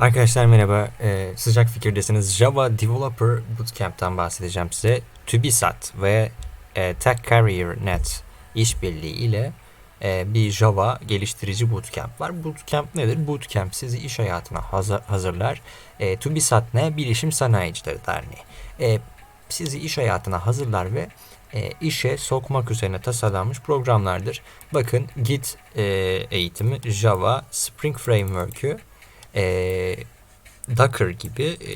Arkadaşlar merhaba. Ee, sıcak fikirdesiniz. Java Developer Bootcamp'tan bahsedeceğim size. TÜBİSAT ve e, Tech Career Net işbirliği ile e, bir Java geliştirici bootcamp var. Bootcamp nedir? Bootcamp sizi iş hayatına hazır, hazırlar. E, TÜBİSAT ne? Bilişim Sanayicileri Derneği. E, sizi iş hayatına hazırlar ve e, işe sokmak üzerine tasarlanmış programlardır. Bakın Git e, eğitimi, Java, Spring Framework'ü, e, Docker gibi e,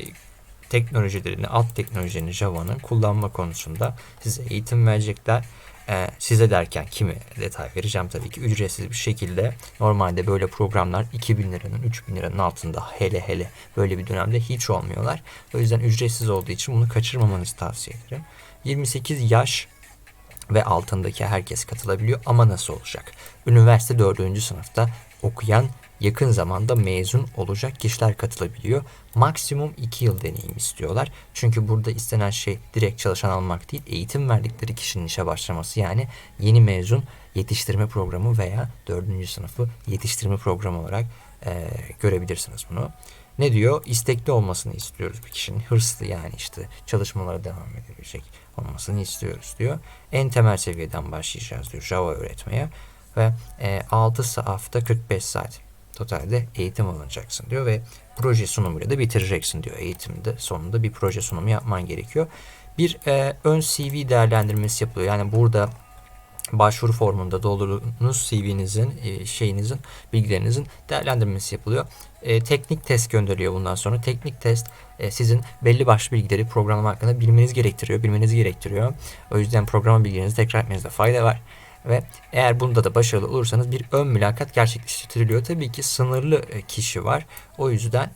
teknolojilerini, alt teknolojilerini Java'nın kullanma konusunda size eğitim verecekler. E, size derken kimi detay vereceğim tabii ki ücretsiz bir şekilde. Normalde böyle programlar 2000 liranın, 3000 liranın altında hele hele böyle bir dönemde hiç olmuyorlar. O yüzden ücretsiz olduğu için bunu kaçırmamanızı tavsiye ederim. 28 yaş ve altındaki herkes katılabiliyor ama nasıl olacak? Üniversite 4. sınıfta okuyan yakın zamanda mezun olacak kişiler katılabiliyor. Maksimum 2 yıl deneyim istiyorlar. Çünkü burada istenen şey direkt çalışan almak değil, eğitim verdikleri kişinin işe başlaması. Yani yeni mezun yetiştirme programı veya 4. sınıfı yetiştirme programı olarak e, görebilirsiniz bunu. Ne diyor? İstekli olmasını istiyoruz bir kişinin. Hırslı yani işte çalışmalara devam edebilecek olmasını istiyoruz diyor. En temel seviyeden başlayacağız diyor Java öğretmeye. Ve e, 6 hafta 45 saat totalde eğitim alınacaksın diyor ve proje sunumuyla da bitireceksin diyor. Eğitimde sonunda bir proje sunumu yapman gerekiyor. Bir e, ön CV değerlendirmesi yapılıyor. Yani burada başvuru formunda doldurduğunuz CV'nizin, e, şeyinizin, bilgilerinizin değerlendirmesi yapılıyor. E, teknik test gönderiliyor bundan sonra. Teknik test e, sizin belli başlı bilgileri program hakkında bilmeniz gerektiriyor, bilmenizi gerektiriyor. O yüzden program bilgilerinizi tekrar etmenizde fayda var. Ve eğer bunda da başarılı olursanız bir ön mülakat gerçekleştiriliyor. Tabii ki sınırlı e, kişi var. O yüzden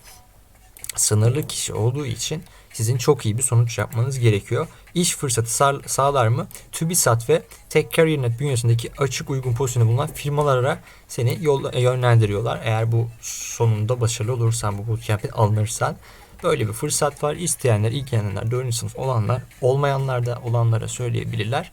sınırlı kişi olduğu için sizin çok iyi bir sonuç yapmanız gerekiyor. İş fırsatı sağ- sağlar mı? TÜBİSAT ve Tech CareerNet bünyesindeki açık uygun pozisyonda bulunan firmalara seni yol, yönlendiriyorlar. Eğer bu sonunda başarılı olursan, bu bootcamp'e alınırsan böyle bir fırsat var. İsteyenler, ilgilenenler, 4. sınıf olanlar, olmayanlar da olanlara söyleyebilirler.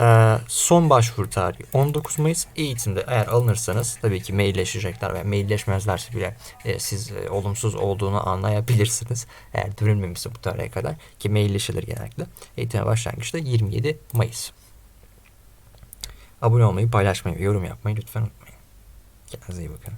Ee, son başvuru tarihi 19 Mayıs eğitimde eğer alınırsanız tabii ki mailleşecekler veya mailleşmezlerse bile e, siz e, olumsuz olduğunu anlayabilirsiniz. Eğer dönülmemişse bu tarihe kadar ki mailleşilir genellikle. Eğitime başlangıçta 27 Mayıs. Abone olmayı, paylaşmayı ve yorum yapmayı lütfen unutmayın. Kendinize iyi bakın.